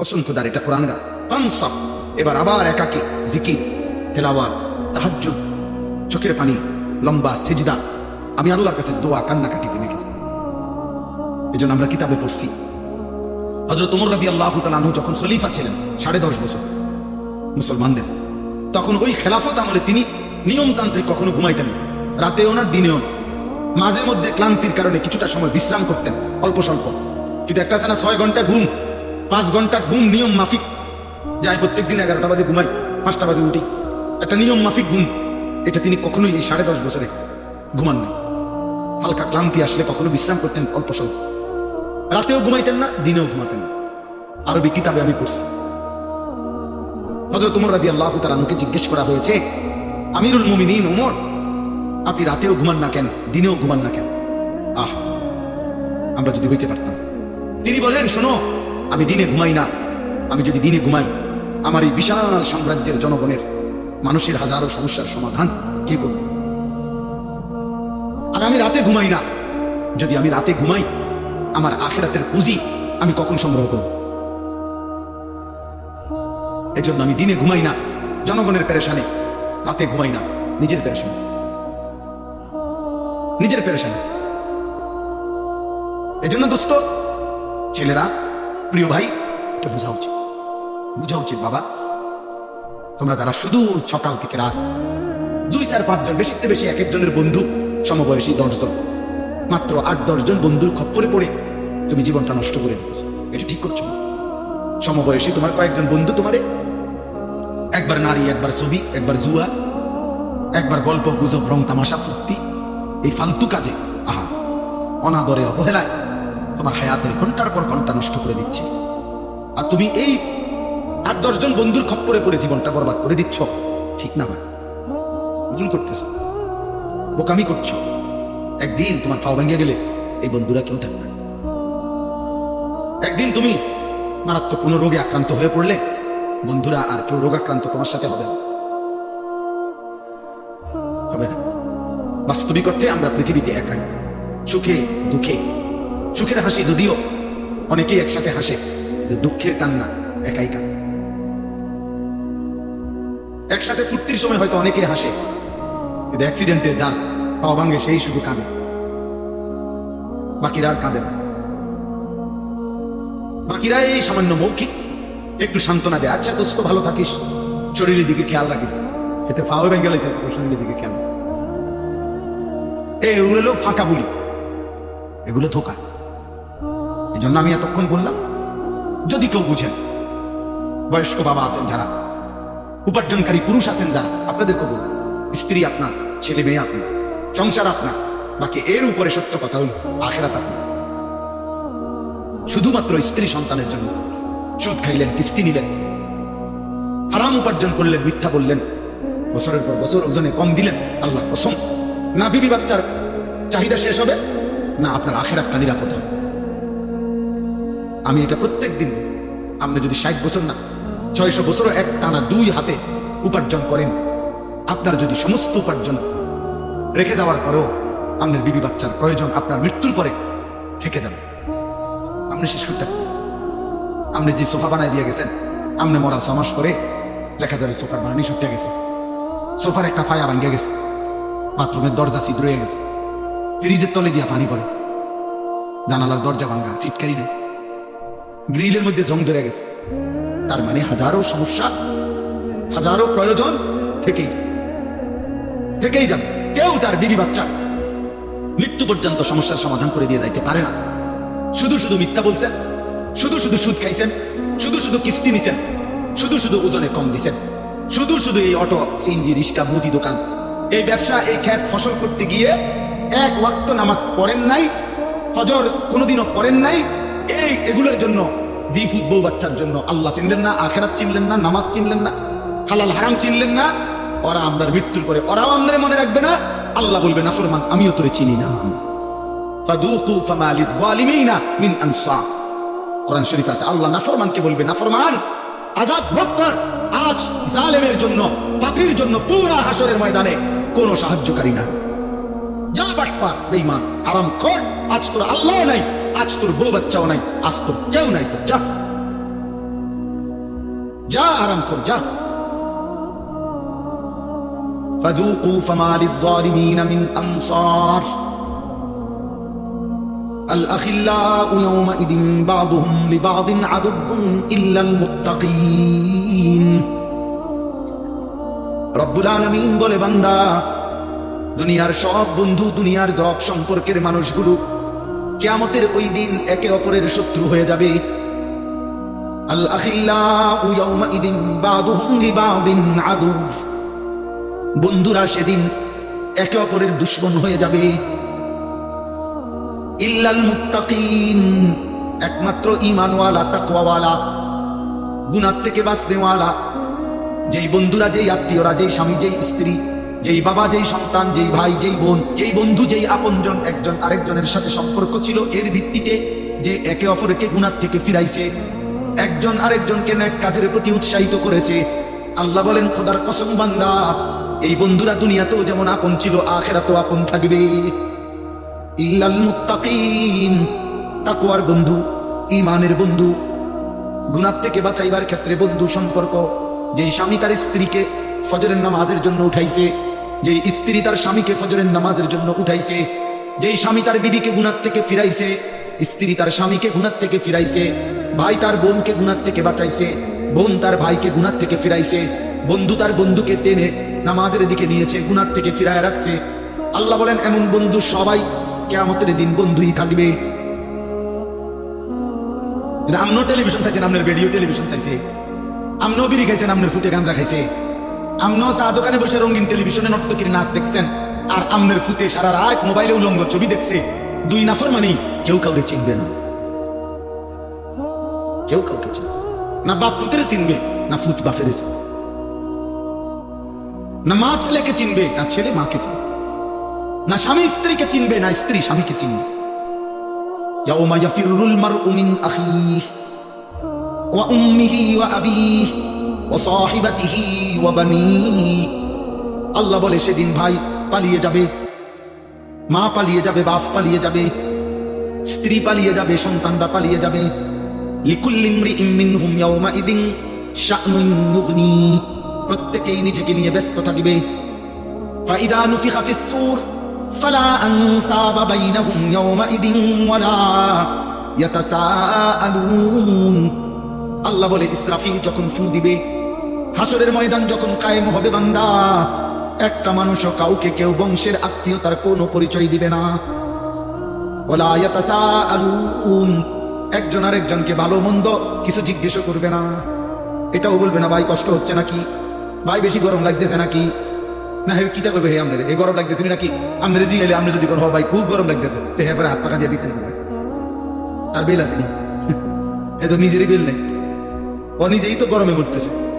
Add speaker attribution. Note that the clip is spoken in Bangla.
Speaker 1: অসংখ্য দ্বার এটা কোরআনরা ফানসাব এবার আবার একাকে জিকির, তেলাওয়াত, তাহাজ্জুদ, চোখের পানি, লম্বা সেজদা। আমি আল্লাহর কাছে দোয়া কান্নাকাটিতে মেখেছি। এই জন্য আমরা কিতাবে পড়ছি। হজরত উমর রাদি আল্লাহ তালু যখন খলিফা ছিলেন, সাড়ে দশ বছর মুসলমানদের, তখন ওই খেলাফত আমলে তিনি নিয়মতান্ত্রিক কখনো ঘুমাইতেন। রাতেও না, দিনেও। মাঝে মধ্যে ক্লান্তির কারণে কিছুটা সময় বিশ্রাম করতেন, অল্প স্বল্প। কিন্তু একটা আছে ছয় ঘণ্টা ঘুম পাঁচ ঘণ্টা ঘুম নিয়ম মাফিক। যাই প্রত্যেক দিন এগারোটা বাজে ঘুমাই, পাঁচটা বাজে উঠি। একটা নিয়ম মাফিক ঘুম। এটা তিনি কখনোই এই সাড়ে দশ বছরে ঘুমান নাই। হালকা ক্লান্তি আসলে কখনো বিশ্রাম করতেন অল্প স্বল্প রাতেও ঘুমাইতেন না, দিনেও ঘুমাতেন না। আরবি কিতাবে আমি পড়ছি। হজরত উমর রাদি আল্লাহ তালানুকে জিজ্ঞেস করা হয়েছে, আমিরুল মুমিনিন উমর, আপনি রাতেও ঘুমান না কেন? দিনেও ঘুমান না কেন? আহ, আমরা যদি হইতে পারতাম। তিনি বলেন, শোনো আমি দিনে ঘুমাই না। আমি যদি দিনে ঘুমাই, আমার এই বিশাল সাম্রাজ্যের জনগণের, মানুষের হাজারো সমস্যার সমাধান কে করবে? আর আমি রাতে ঘুমাই না। যদি আমি রাতে ঘুমাই, আমার আখেরাতের পুঁজি আমি কখন সংগ্রহ করব? এই জন্য আমি দিনে ঘুমাই না। জনগণের পেরেশানে, রাতে ঘুমাই না। নিজের পেরেশানে। নিজের পেরেশানে। এই জন্য দোস্ত, ছেলেরা প্রিয় ভাই, এটা বোঝা উচিত। বোঝা উচিত, বাবা। তোমরা যারা শুধু সকাল থেকে রাত দুই চার পাঁচজন, বেশিতে বেশি এক একজনের বন্ধু, সমবয়সী দশজন, মাত্র আট দশজন বন্ধুর খপ্পরে পড়ে তুমি জীবনটা নষ্ট করে দিতেছ। এটা ঠিক করছ। সমবয়সী তোমার কয়েকজন বন্ধু তোমারে। একবার নারী, একবার ছবি, একবার জুয়া, একবার গল্প, গুজব, রং, তামাশা, ফুর্তি, এই ফালতু কাজে, আহা, অনাদরে, অবহেলায় তোমার হায়াতের ঘণ্টার পর ঘণ্টা নষ্ট করে দিচ্ছে। আর তুমি এই আট দশজন বন্ধুর খপ্পরে পড়ে জীবনটা বরবাদ করে দিচ্ছ। ঠিক না ভাই ভুল করতেছ। বোকামি করছ। একদিন তোমার ফাও ভেঙে গেলে এই বন্ধুরা কেউ থাকবে একদিন তুমি মারাত্মক কোনো রোগে আক্রান্ত হয়ে পড়লে বন্ধুরা আর কেউ রোগাক্রান্ত তোমার সাথে হবে হবে না। বাস্তবিক অর্থে আমরা পৃথিবীতে একাই। সুখে, দুঃখে সুখের হাসি যদিও অনেকেই একসাথে হাসে, কিন্তু দুঃখের কান্না একাই কান একসাথে ফুর্তির সময় হয়তো অনেকেই হাসে, কিন্তু অ্যাক্সিডেন্টে যান পাও ভাঙে সেই শুধু কাঁদে। বাকিরা আর কাঁদে না। বাকিরা এই সামান্য মৌখিক, একটু সান্ত্বনা দেয়। আচ্ছা দোস্ত, ভালো থাকিস, শরীরের দিকে খেয়াল রাখিস। এতে ফাও ভেঙে গেছে শরীরের দিকে খেয়াল এই, এগুলো ফাঁকা বলি। এগুলো ধোকা। জন্য আমি এতক্ষণ বললাম, যদি কেউ বুঝেন, বয়স্ক বাবা আছেন যারা, উপার্জনকারী পুরুষ আছেন যারা, আপনাদেরকে বলুন স্ত্রী আপনার, ছেলে মেয়ে আপনার, সংসার আপনার, বাকি এর উপরে সত্য কথা হল, আখেরাত আপনার। শুধুমাত্র স্ত্রী সন্তানের জন্য সুদ খাইলেন, কিস্তি নিলেন, হারাম উপার্জন করলেন, মিথ্যা বললেন, বছরের পর বছর ওজনে কম দিলেন আল্লাহ কসম। না বিবি বাচ্চার চাহিদা শেষ হবে, না আপনার আখেরাতটা নিরাপদ হবে। আমি এটা প্রত্যেক দিন আপনি যদি ষাট বছর না, ছয়শো বছরও এক টানা দুই হাতে উপার্জন করেন, আপনার যদি সমস্ত উপার্জন রেখে যাওয়ার পরেও আপনার বিবি বাচ্চার প্রয়োজন আপনার মৃত্যুর পরে থেকে যাবে। আপনি শেষ করতে আপনি যে সোফা বানায় দিয়ে গেছেন, আপনি মরার ছমাস পরে দেখা যাবে সোফার বানানি ছুটে গেছে। সোফার একটা ফায়া ভাঙ্গে গেছে। বাথরুমের দরজা ছিদ্র হয়ে গেছে। ফ্রিজের তলে দিয়া পানি পড়ে। জানালার দরজা ভাঙ্গা সিটকারি নেই। গ্রিলের মধ্যে জং ধরে গেছে। তার মানে হাজারো সমস্যা, হাজারো প্রয়োজন থেকেই থেকেই যাবে। কেউ তার বিবি বাচ্চা মৃত্যু পর্যন্ত সমস্যার সমাধান করে দিয়ে যাইতে পারে না। শুধু শুধু মিথ্যা বলছেন, শুধু শুধু সুদ খাইছেন, শুধু শুধু কিস্তি নিছেন, শুধু শুধু ওজনে কম দিছেন, শুধু শুধু এই অটো, সিএনজি, রিক্সা, মুদি দোকান, এই ব্যবসা, এই খ্যাত ফসল করতে গিয়ে এক ওয়াক্ত নামাজ পড়েন নাই, ফজর কোনোদিনও পড়েন নাই, এই, এগুলোর জন্য জি ফুট বউ বাচ্চার জন্য। আল্লাহ চিনলেন না, আখেরাত চিনলেন না, নামাজ চিনলেন না, হালাল হারাম চিনলেন না। ওরা আপনার মৃত্যুর পরে, ওরাও আপনার মনে রাখবে না। আল্লাহ বলবে না ফরমান, আমিও তোরে চিনি না। ফাদুকু ফামা লিযালিমিনা মিন আনসার। কোরআন শরীফ আছে, আল্লাহ নাফরমানকে বলবে নাফরমান আজাদ ভোগ আজ জালেমের জন্য, পাপীর জন্য পুরা হাসরের ময়দানে কোনো সাহায্যকারী নাই। যা বাটপার, বেঈমান আরাম কর আজ তোর আল্লাহ নাই আজ তোর বউ বাচ্চাও নাই আজ তোর কেউ নাই তো যা যা আরাম কর যা فذوقوا فما للظالمين من أنصار الأخلاء يومئذ بعضهم لبعض عدو إلا المتقين রব্বুল আলমিন বলে বান্দা দুনিয়ার সব বন্ধু দুনিয়ার দপ সম্পর্কের মানুষগুলো কেয়ামতের ওই দিন একে অপরের শত্রু হয়ে যাবে। বন্ধুরা, সেদিন একে অপরের দুশ্মন হয়ে যাবে। ইল্লাল মুত্তাকিন, একমাত্র ইমানওয়ালা তাকওয়াওয়ালা গুনার থেকে বাঁচনেওয়ালা। যেই বন্ধুরা, যেই আত্মীয়রা, যেই স্বামী, যেই স্ত্রী যেই বাবা, যেই সন্তান, যেই ভাই, যেই বোন, যেই বন্ধু, যেই আপনজন, একজন আরেকজনের সাথে সম্পর্ক ছিল, এর ভিত্তিতে যে একে অপরকে গুনার থেকে ফিরাইছে, একজন আরেকজনকে ন্যাক কাজের প্রতি উৎসাহিত করেছে। আল্লাহ বলেন, খোদার কসম বান্দা, এই বন্ধুরা দুনিয়াতেও যেমন আপন ছিল, আখেরাতেও আপন থাকবে। মুত্তাকিন, তাকওয়ার বন্ধু ইমানের বন্ধু গুনার থেকে বাঁচাইবার ক্ষেত্রে বন্ধু সম্পর্ক। যেই স্বামী তার স্ত্রীকে ফজরের নামাজের জন্য উঠাইছে যেই স্ত্রী তার স্বামীকে ফজরের নামাজের জন্য উঠাইছে, যেই স্বামী তার বিবিকে গুনার থেকে ফিরাইছে, স্ত্রী তার স্বামীকে গুনার থেকে ফিরাইছে, ভাই তার বোনকে গুনার থেকে বাঁচাইছে, বোন তার ভাইকে গুনার থেকে ফিরাইছে, বন্ধু তার বন্ধুকে টেনে নামাজের দিকে নিয়েছে, গুনার থেকে ফিরায় রাখছে। আল্লাহ বলেন, এমন বন্ধু সবাই কেয়ামতের দিন বন্ধুই থাকবে। আমনো টেলিভিশন চাইছেন আপনার রেডিও টেলিভিশন চাইছে। আমনো বিড়ি খাইছেন আপনার ফুতে গাঞ্জা খাইছে। আমনো চা দোকানে বসে রঙিন টেলিভিশনে নর্তকীর নাচ দেখছেন আর আমনের ফুতে সারা রাত মোবাইলে উলঙ্গ ছবি দেখছে দুই নাফর মানে কেউ কাউকে চিনবে না কেউ কাউকে চিনবে না। না বাপ ফুতের চিনবে না ফুত বাপের চিনবে না মা ছেলেকে চিনবে না ছেলে মাকে চিনবে না স্বামী স্ত্রীকে চিনবে না স্ত্রী স্বামীকে চিনবে يوم يفر المرء من أخيه وأمه وأبيه ও সাহিবাতিহি ওয়াবানি আল্লাহ বলে, সেদিন ভাই পালিয়ে যাবে। মা পালিয়ে যাবে, বাপ পালিয়ে যাবে। স্ত্রী পালিয়ে যাবে, সন্তানরা পালিয়ে যাবে। লিকুল্লিমরি ইমিন হুম ইয়াউমা ইদিন শানুগ্নি প্রত্যেকেই নিজেকে নিয়ে ব্যস্ত থাকবে। ফাইদা নুফিখা ফিস সূর, ফালা আনসাবা বাইনাহুম ইয়াউমা ইদিন ওয়ালা ইয়াতাসাআলুন। আল্লাহ বলে, ইসরাফিল যখন ফু দিবে, হাসরের ময়দান যখন কায়েম হবে বান্দা, একটা মানুষও কাউকে কেউ বংশের আত্মীয়তার কোনো পরিচয় দিবে না। একজন আরেকজনকে ভালো মন্দ কিছু জিজ্ঞেস করবে না। এটাও বলবে না, ভাই, কষ্ট হচ্ছে নাকি? ভাই, বেশি গরম লাগতেছে নাকি? না, হে কিতা করবে হে আমনের? এই গরম লাগতেছে নাকি? আমনের জি এলে আপনি যদি কোন ভাই, খুব গরম লাগতেছে। তো হে পরে হাত পাকা দিয়ে করবে তার বেল আসেনি এ তো নিজেরই বেল নেই। ও নিজেই তো গরমে মরতেছে।